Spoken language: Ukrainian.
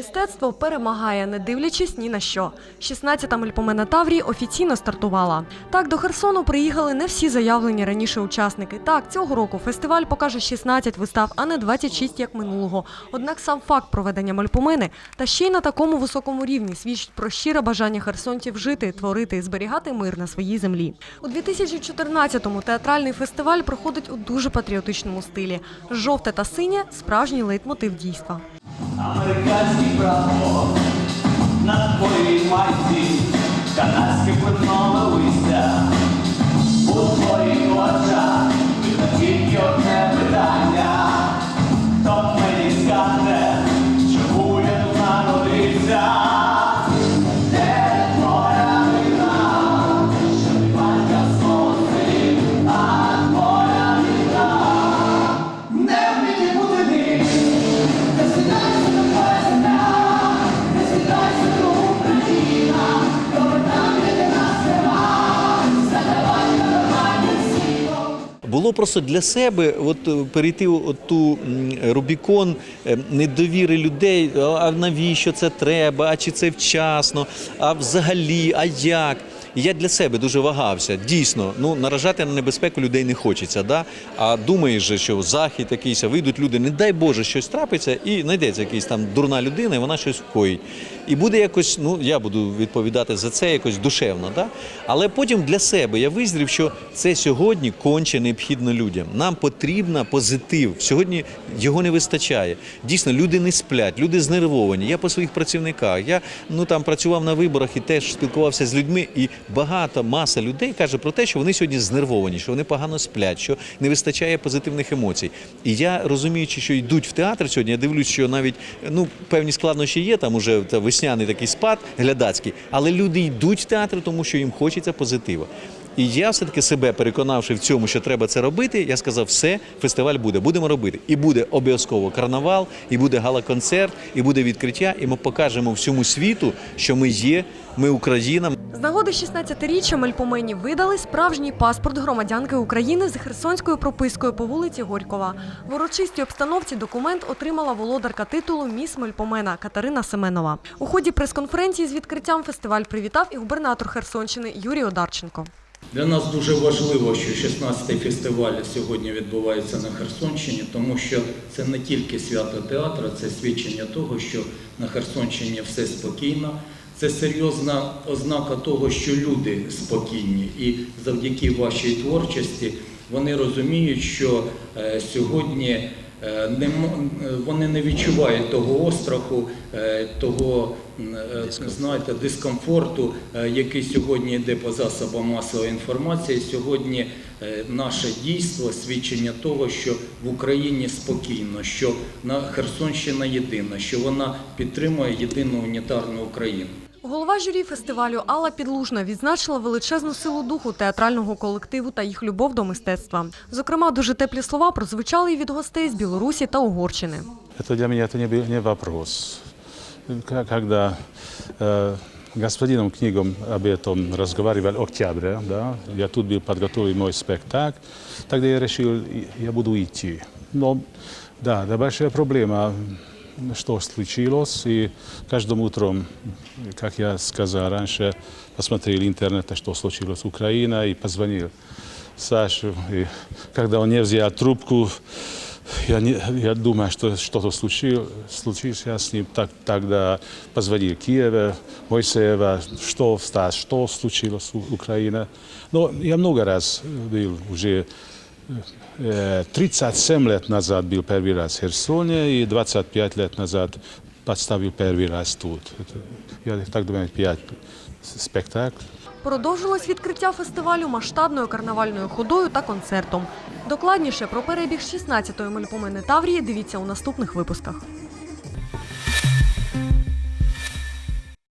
Мистецтво перемагає, не дивлячись ні на що. 16-та Мельпомена Таврії офіційно стартувала. Так, до Херсону приїхали не всі заявлені раніше учасники. Так, цього року фестиваль покаже 16 вистав, а не 26, як минулого. Однак сам факт проведення Мельпомени та ще й на такому високому рівні свідчить про щире бажання херсонців жити, творити і зберігати мир на своїй землі. У 2014-му театральний фестиваль проходить у дуже патріотичному стилі. Жовте та синє справжній лейтмотив дійства. Американський прапор Було просто для себе от, е, перейти от ту Рубікон е, недовіри людей, а а навіщо це треба, а чи це вчасно, а взагалі, а як. Я для себе дуже вагався. Дійсно, ну наражати на небезпеку людей не хочеться. Да? А думаєш, же, що захід якийсь, вийдуть люди, не дай Боже, щось трапиться, і знайдеться якась там дурна людина, і вона щось вкоїть. І буде якось, ну я буду відповідати за це якось душевно. Да? Але потім для себе я визрів, що це сьогодні конче необхідно людям. Нам потрібна позитив. Сьогодні його не вистачає. Дійсно, люди не сплять, люди знервовані. Я по своїх працівниках. Я ну там працював на виборах і теж спілкувався з людьми. І багата маса людей каже про те, що вони сьогодні знервовані, що вони погано сплять, що не вистачає позитивних емоцій. І я розуміючи, що йдуть в театр сьогодні, я дивлюсь, що навіть ну певні складнощі є. Там уже та весняний такий спад глядацький, але люди йдуть в театр, тому що їм хочеться позитиву. І я все-таки себе переконавши в цьому, що треба це робити, я сказав, все, фестиваль буде, будемо робити. І буде обов'язково карнавал, і буде гала-концерт, і буде відкриття, і ми покажемо всьому світу, що ми є, ми Україна. З нагоди 16-річчя Мельпомені видали справжній паспорт громадянки України з херсонською пропискою по вулиці Горькова. В урочистій обстановці документ отримала володарка титулу Міс Мельпомена Катерина Семенова. У ході прес-конференції з відкриттям фестиваль привітав і губернатор Херсонщини Юрій Одарченко. Для нас дуже важливо, що 16-й фестиваль сьогодні відбувається на Херсонщині, тому що це не тільки свято театру, це свідчення того, що на Херсонщині все спокійно. Це серйозна ознака того, що люди спокійні, і завдяки вашій творчості вони розуміють, що е, сьогодні е, вони не відчувають того остраху, е, того знаєте, дискомфорту, який сьогодні йде по засобам масової інформації. Сьогодні наше дійство свідчення того, що в Україні спокійно, що на Херсонщина єдина, що вона підтримує єдину унітарну Україну. Голова журі фестивалю Алла Підлужна відзначила величезну силу духу театрального колективу та їх любов до мистецтва. Зокрема, дуже теплі слова прозвучали і від гостей з Білорусі та Угорщини. Это для меня это не, бе- не вопрос. К- Когда э, господином книгом об этом разговаривал в октябре, да, я тут был подготовил мой спектакль, тогда я решил, и- я буду идти. Но да, да большая проблема, что случилось, и каждым утром, как я сказал раньше, посмотрел интернет, что случилось в Украине, и позвонил Сашу, и когда он не взял трубку, я, не, я думаю, что что-то случилось, случилось я с ним. Так, тогда позвонил Киеве, Мойсеева, что, Стас, что случилось в Украине. Но я много раз был уже э, 37 лет назад был первый раз в Херсоне и 25 лет назад подставил первый раз тут. Это, я так думаю, пять спектаклей. Продовжилось відкриття фестивалю масштабною карнавальною ходою та концертом. Докладніше про перебіг 16-ї Мельпомени Таврії дивіться у наступних випусках.